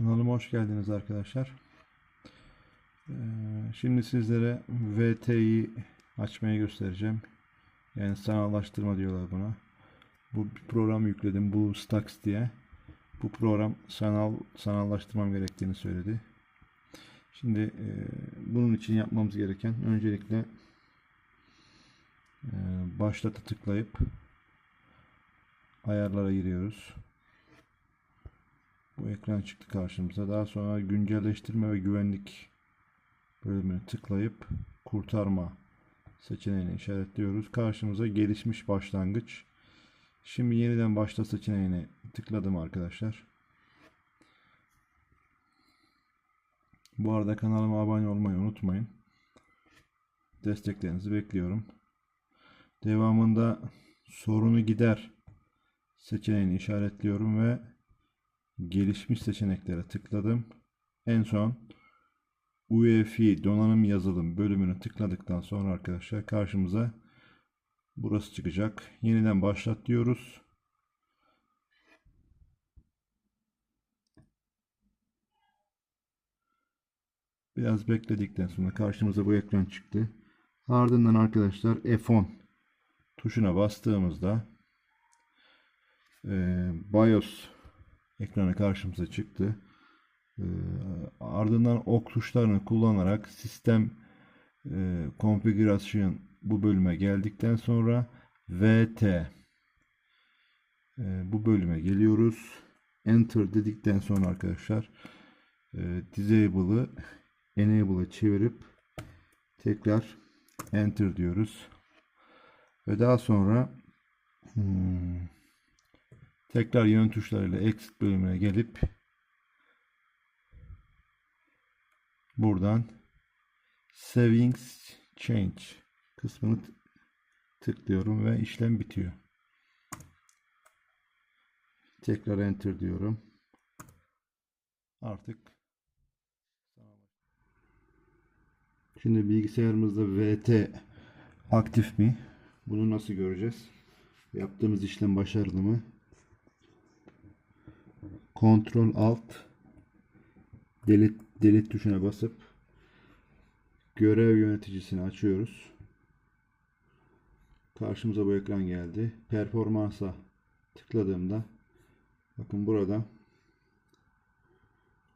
Kanalıma hoş geldiniz arkadaşlar. Ee, Şimdi sizlere VT'yi açmayı göstereceğim. Yani sanallaştırma diyorlar buna. Bu program yükledim. BlueStacks diye. Bu program sanal sanallaştırmam gerektiğini söyledi. Şimdi e, bunun için yapmamız gereken öncelikle e, başlata tıklayıp ayarlara giriyoruz. Ekran çıktı karşımıza. Daha sonra güncelleştirme ve güvenlik bölümüne tıklayıp kurtarma seçeneğini işaretliyoruz. Karşımıza gelişmiş başlangıç. Şimdi yeniden başla seçeneğini tıkladım arkadaşlar. Bu arada kanalıma abone olmayı unutmayın. Desteklerinizi bekliyorum. Devamında sorunu gider seçeneğini işaretliyorum ve gelişmiş seçeneklere tıkladım. En son UEFI donanım yazılım bölümünü tıkladıktan sonra arkadaşlar karşımıza burası çıkacak. Yeniden başlat diyoruz. Biraz bekledikten sonra karşımıza bu ekran çıktı. Ardından arkadaşlar F10 tuşuna bastığımızda e, BIOS ekranı karşımıza çıktı. E, ardından ok tuşlarını kullanarak sistem e, konfigürasyon bu bölüme geldikten sonra VT e, bu bölüme geliyoruz. Enter dedikten sonra arkadaşlar e, disable'ı enable'a çevirip tekrar enter diyoruz. Ve daha sonra hmm, tekrar yön tuşlarıyla exit bölümüne gelip buradan savings change kısmını tıklıyorum ve işlem bitiyor. Tekrar enter diyorum. Artık Şimdi bilgisayarımızda VT aktif mi? Bunu nasıl göreceğiz? Yaptığımız işlem başarılı mı? Ctrl Alt delete, delete tuşuna basıp görev yöneticisini açıyoruz. Karşımıza bu ekran geldi. Performansa tıkladığımda bakın burada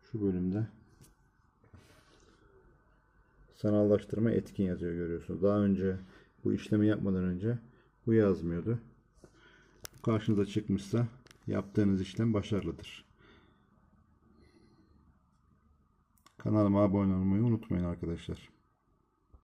şu bölümde sanallaştırma etkin yazıyor görüyorsunuz. Daha önce bu işlemi yapmadan önce bu yazmıyordu. Karşınıza çıkmışsa yaptığınız işlem başarılıdır. Kanalıma abone olmayı unutmayın arkadaşlar.